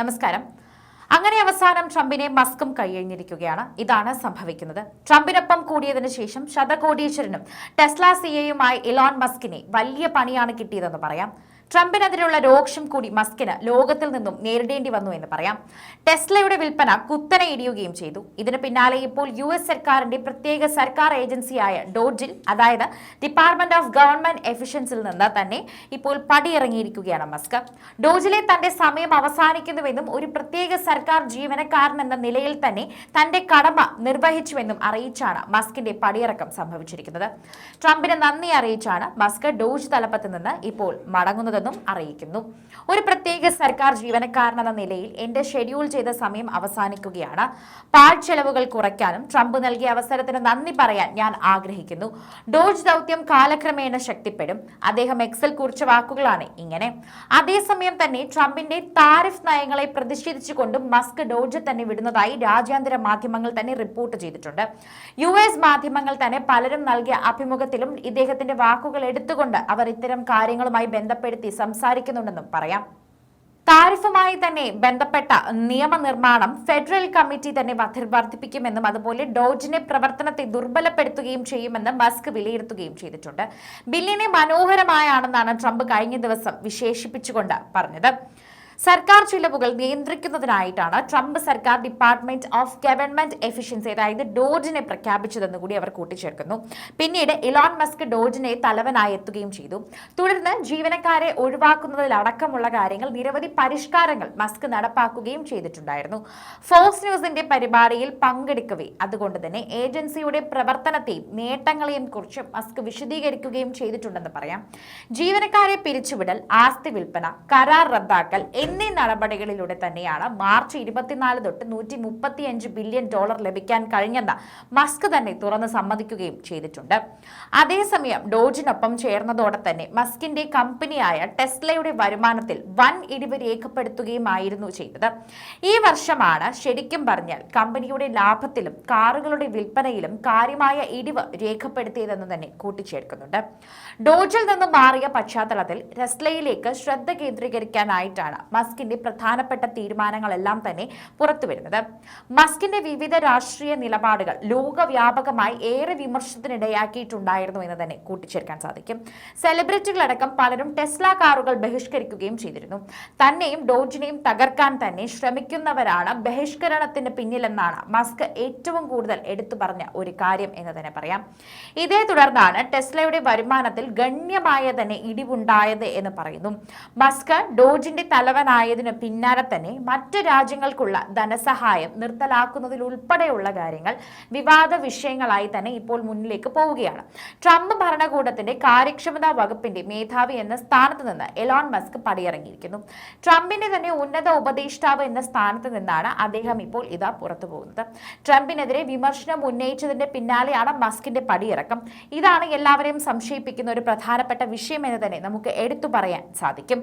നമസ്കാരം. അങ്ങനെ അവസാനം ട്രംപിനെ മസ്കും കൈയഴിഞ്ഞിരിക്കുകയാണ് ഇതാണ് സംഭവിക്കുന്നത്. ട്രംപിനൊപ്പം കൂടിയതിനു ശേഷം ശതകോടീശ്വരനും ടെസ്ല സിയയുമായി ഇലോൺ മസ്കിനെ വലിയ പണിയാണ് കിട്ടിയതെന്ന് പറയാം. ട്രംപിനെതിരെയുള്ള രോക്ഷം കൂടി മസ്കിന് ലോകത്തിൽ നിന്നും നേരിടേണ്ടി വന്നു എന്ന് പറയാം. ടെസ്ലയുടെ വിൽപ്പന കുത്തനെ ഇടിയുകയും ചെയ്തു. ഇതിന് പിന്നാലെ ഇപ്പോൾ യു എസ് സർക്കാരിന്റെ പ്രത്യേക സർക്കാർ ഏജൻസിയായ ഡോജിൽ അതായത് ഡിപ്പാർട്ട്മെന്റ് ഓഫ് ഗവൺമെന്റ് എഫിഷ്യൻസിൽ നിന്ന് തന്നെ ഇപ്പോൾ പടിയിറങ്ങിയിരിക്കുകയാണ് മസ്ക്. ഡോജിലെ തന്റെ സമയം അവസാനിക്കുന്നുവെന്നും ഒരു പ്രത്യേക സർക്കാർ ജീവനക്കാരൻ എന്ന നിലയിൽ തന്നെ തന്റെ കടമ നിർവഹിച്ചുവെന്നും അറിയിച്ചാണ് മസ്കിന്റെ പടിയിറക്കം സംഭവിച്ചിരിക്കുന്നത്. ട്രംപിന് നന്ദി അറിയിച്ചാണ് മസ്ക് ഡോജ് തലപ്പത്ത് നിന്ന് ഇപ്പോൾ മടങ്ങുന്നതെന്നും അറിയിക്കുന്നു. ഒരു പ്രത്യേക സർക്കാർ ജീവനക്കാരനെന്ന നിലയിൽ എന്റെ ഷെഡ്യൂൾ ചെയ്ത സമയം അവസാനിക്കുകയാണ്. പാഴ്ചെലവുകൾ കുറയ്ക്കാനും ട്രംപ് നൽകിയ അവസരത്തിന് നന്ദി പറയാൻ ഞാൻ ആഗ്രഹിക്കുന്നു. ഡോജ് ദൗത്യം കാലക്രമേണ ശക്തിപ്പെടും. അദ്ദേഹം എക്സൽ കുറിച്ച വാക്കുകളാണ് ഇങ്ങനെ. അതേസമയം തന്നെ ട്രംപിന്റെ താരിഫ് നയങ്ങളെ പ്രതിഷേധിച്ചുകൊണ്ട് മസ്ക് ഡോജ് തന്നെ വിടുന്നതായി രാജ്യാന്തര മാധ്യമങ്ങൾ തന്നെ റിപ്പോർട്ട് ചെയ്തിട്ടുണ്ട്. യു എസ് മാധ്യമങ്ങൾ തന്നെ പലരും നൽകിയ അഭിമുഖത്തിലും ഇദ്ദേഹത്തിന്റെ വാക്കുകൾ എടുത്തുകൊണ്ട് അവർ ഇത്തരം കാര്യങ്ങളുമായി ബന്ധപ്പെടുത്തി സംസാരിക്കുന്നുണ്ടെന്നും പറയാം. താരിഫുമായി തന്നെ ബന്ധപ്പെട്ട നിയമനിർമ്മാണം ഫെഡറൽ കമ്മിറ്റി തന്നെ വർദ്ധ- വർദ്ധിപ്പിക്കുമെന്നും അതുപോലെ ഡോജിന്റെ പ്രവർത്തനത്തെ ദുർബലപ്പെടുത്തുകയും ചെയ്യുമെന്ന് മസ്ക് വിലയിരുത്തുകയും ചെയ്തിട്ടുണ്ട്. ബില്ലിനെ മനോഹരമായാണെന്നാണ് ട്രംപ് കഴിഞ്ഞ ദിവസം വിശേഷിപ്പിച്ചുകൊണ്ട് പറഞ്ഞത്. സർക്കാർ ചിലവുകൾ നിയന്ത്രിക്കുന്നതിനായിട്ടാണ് ട്രംപ് സർക്കാർ ഡിപ്പാർട്ട്മെന്റ് ഓഫ് ഗവൺമെന്റ് എഫിഷ്യൻസി അതായത് ഡോജിനെ പ്രഖ്യാപിച്ചതെന്ന് കൂടി അവർ കൂട്ടിച്ചേർക്കുന്നു. പിന്നീട് ഇലോൺ മസ്ക് ഡോജിനെ തലവനായി എത്തുകയും ചെയ്തു. തുടർന്ന് ജീവനക്കാരെ ഒഴിവാക്കുന്നതിലടക്കമുള്ള കാര്യങ്ങൾ നിരവധി പരിഷ്കാരങ്ങൾ മസ്ക് നടപ്പാക്കുകയും ചെയ്തിട്ടുണ്ടായിരുന്നു. ഫോക്സ് ന്യൂസിന്റെ പരിപാടിയിൽ പങ്കെടുക്കവേ അതുകൊണ്ട് തന്നെ ഏജൻസിയുടെ പ്രവർത്തനത്തെയും നേട്ടങ്ങളെയും കുറിച്ച് മസ്ക് വിശദീകരിക്കുകയും ചെയ്തിട്ടുണ്ടെന്ന് പറയാം. ജീവനക്കാരെ പിരിച്ചുവിടൽ ആസ്തി വിൽപ്പന കരാർ റദ്ദാക്കൽ എന്നീ നടപടികളിലൂടെ തന്നെയാണ് മാർച്ച് ഇരുപത്തിനാല് തൊട്ട് നൂറ്റി മുപ്പത്തിയഞ്ച് ബില്യൺ ഡോളർ ലഭിക്കാൻ കഴിഞ്ഞെന്ന് മസ്ക് തന്നെ തുറന്ന് സമ്മതിക്കുകയും ചെയ്തിട്ടുണ്ട്. അതേസമയം ഡോജിനൊപ്പം ചേർന്നതോടെ തന്നെ മസ്കിന്റെ കമ്പനിയായ ടെസ്ലയുടെ വരുമാനത്തിൽ വൻ ഇടിവ് രേഖപ്പെടുത്തുകയുമായിരുന്നു ചെയ്തത്. ഈ വർഷമാണ് ശരിക്കും പറഞ്ഞാൽ കമ്പനിയുടെ ലാഭത്തിലും കാറുകളുടെ വിൽപ്പനയിലും കാര്യമായ ഇടിവ് രേഖപ്പെടുത്തിയതെന്ന് തന്നെ കൂട്ടിച്ചേർക്കുന്നുണ്ട്. ഡോജിൽ നിന്ന് മാറിയ പശ്ചാത്തലത്തിൽ ടെസ്ലയിലേക്ക് ശ്രദ്ധ കേന്ദ്രീകരിക്കാനായിട്ടാണ് മസ്കിന്റെ പ്രധാനപ്പെട്ട തീരുമാനങ്ങളെല്ലാം തന്നെ പുറത്തുവരുന്നത് മസ്കിന്റെ വിവിധ രാഷ്ട്രീയ നിലപാടുകൾ ലോകവ്യാപകമായി ഏറെ വിമർശനത്തിനിടയാക്കിയിട്ടുണ്ടായിരുന്നു എന്ന് തന്നെ കൂട്ടിച്ചേർക്കാൻ സാധിക്കും. സെലിബ്രിറ്റികളടക്കം പലരും ടെസ്ല കാറുകൾ ബഹിഷ്കരിക്കുകയും ചെയ്തിരുന്നു. തന്നെയും ഡോജിനെയും തകർക്കാൻ തന്നെ ശ്രമിക്കുന്നവരാണ് ബഹിഷ്കരണത്തിന് പിന്നിലെന്നാണ് മസ്ക് ഏറ്റവും കൂടുതൽ എടുത്തു പറഞ്ഞ ഒരു കാര്യം എന്ന് തന്നെ പറയാം. ഇതേ തുടർന്നാണ് ടെസ്ലയുടെ വരുമാനത്തിൽ ഗണ്യമായ തന്നെ ഇടിവുണ്ടായത് എന്ന് പറയുന്നു. മസ്ക് ഡോജിന്റെ തലവനായതിന് പിന്നാലെ തന്നെ മറ്റ് രാജ്യങ്ങൾക്കുള്ള ധനസഹായം നിർത്തലാക്കുന്നതിലുൾപ്പെടെയുള്ള കാര്യങ്ങൾ വിവാദ വിഷയങ്ങളായി തന്നെ ഇപ്പോൾ മുന്നിലേക്ക് പോവുകയാണ്. ട്രംപ് ഭരണകൂടത്തിന്റെ കാര്യക്ഷമതാ വകുപ്പിന്റെ മേധാവി എന്ന സ്ഥാനത്ത് നിന്ന് എലോൺ മസ്ക് പടിയിറങ്ങിയിരിക്കുന്നു. ട്രംപിന്റെ തന്നെ ഉന്നത ഉപദേഷ്ടാവ് എന്ന സ്ഥാനത്ത് നിന്നാണ് അദ്ദേഹം ഇപ്പോൾ ഇതാ പുറത്തു പോകുന്നത്. ട്രംപിനെതിരെ വിമർശനം ഉന്നയിച്ചതിന്റെ പിന്നാലെയാണ് മസ്കിന്റെ പടിയിറക്കം. ഇതാണ് എല്ലാവരെയും സംശയിപ്പിക്കുന്ന ഒരു പ്രധാനപ്പെട്ട വിഷയം എന്ന് തന്നെ നമുക്ക് എടുത്തു പറയാൻ സാധിക്കും.